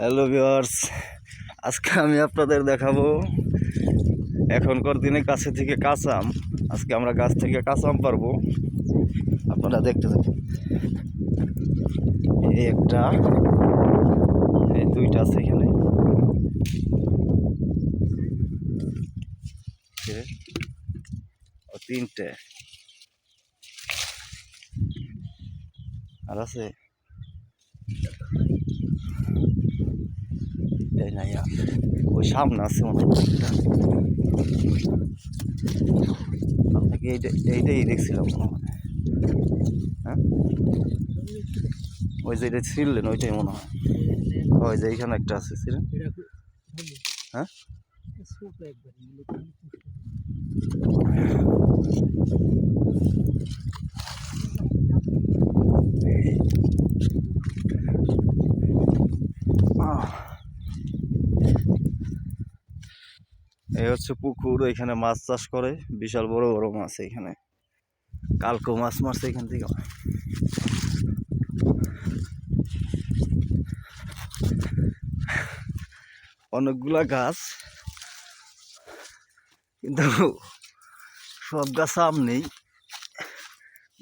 Hello viewers আজকে আমি আপনাদের দেখাবো এখনকার দিনে কাছে থেকে কাঁচা আম। আজকে আমরা গাছ থেকে কাঁচা আম পারব। আপনারা দেখতে থাকুন। এই একটা, এই দুইটা আছে এখানে। তিনটে। আর আছে এই নাই ওই সামনে আছে একটা। আপনাকে এইটা এইটাই দেখছিলাম হ্যাঁ। ওই যে এটা ছিললেন ওইটাই মনে হয়। ওই যে এইখানে একটা আছে ছিলেন হ্যাঁ? এই হচ্ছে পুকুর, এখানে মাছ চাষ করে। বিশাল বড় বড় মাছ এখানে। কালকো মাছ মারছে এখান থেকে। অনেকগুলা গাছ। কিন্তু সব গাছ আম নেই।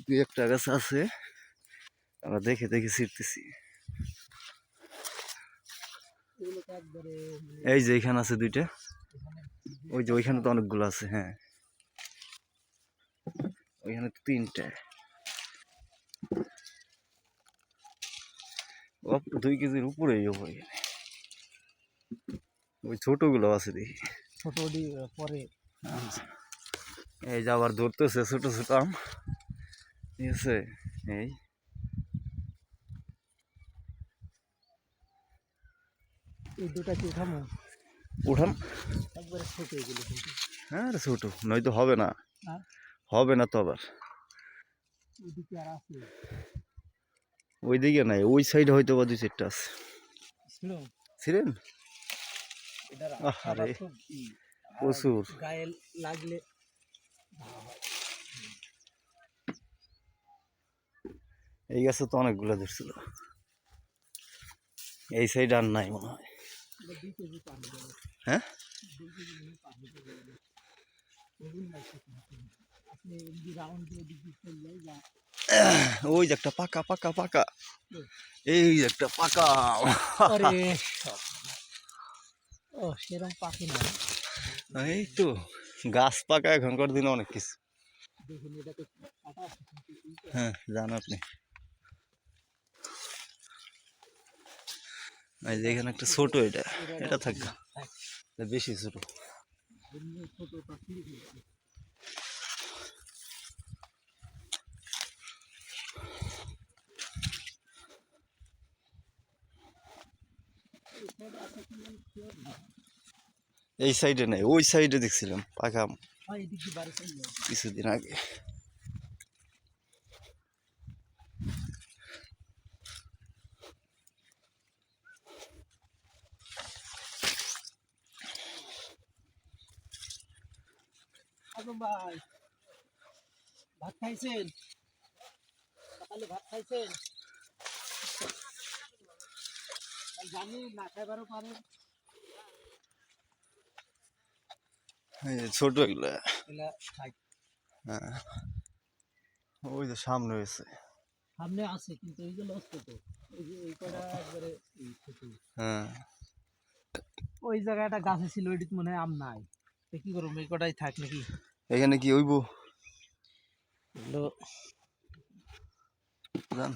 দুই একটা গাছ আছে। আমরা দেখে দেখে ছিটতেছি। এই যে এখানে আছে দুইটা। ওই যে ওইখানে তো অনেকগুলো আছে হ্যাঁ। ওইখানে তো তিনটে। দুই কেজির এখানে। ওই ছোটগুলো আছে দেখি। ছোট পরে এই যে আবার ধরতেছে ছোট ছোট আম। ঠিক আছে? এই। এই দুটা কি খামো? উঠান। হ্যাঁ রে ছোট নয়তো হবে না। হ্যাঁ। হবে না তো আবার। ওইদিকে ওই দিকে নাই ওই সাইডে হয়তো বা দুই চারটা আছে। ছিল ছিলেন? আর প্রচুর। গায়ে লাগলে এই গাছে তো অনেকগুলো ধরছিল। এই সাইড আর নাই মনে হয়। হয়ে যাবে হ্যাঁ দুই কেজি মনে হয় পার হয়ে যাবে ওগুলো নাই ছোট ছোট। আপনি এমনি রাউন্ড দিয়ে দিকে চলে যাই যা ওই যে একটা পাকা পাকা পাকা এই যে একটা পাকা আরে সব। ও সেরকম পাখি না এই তো গাছ পাকা এখনকার দিনে অনেক কিছু দেখুন এটাতে কাটা আছে কিন্তু এইটা হ্যাঁ জান আপনি এই যে এখানে একটা ছোট এটা এটা থাকবে এটা বেশি ছোট। পাখি এই সাইডে নেই ওই সাইডে দেখছিলাম আম হয় কিছুদিন আগে। ভাই। ভাত খাইছেন? সকালে ভাত খাইছেন? জানি না খাইবারও পারেন। ছোট এগুলো। হ্যাঁ। ওই যে সামনে রয়েছে সামনে আছে কিন্তু এই যে এই কটা একবারে। হ্যাঁ। ওই জায়গাটা গাছে ছিল ওইটি মনে হয় আম নাই। কি করব? এই কটাই থাক নাকি? এখানে কি হইব? তাছাড়া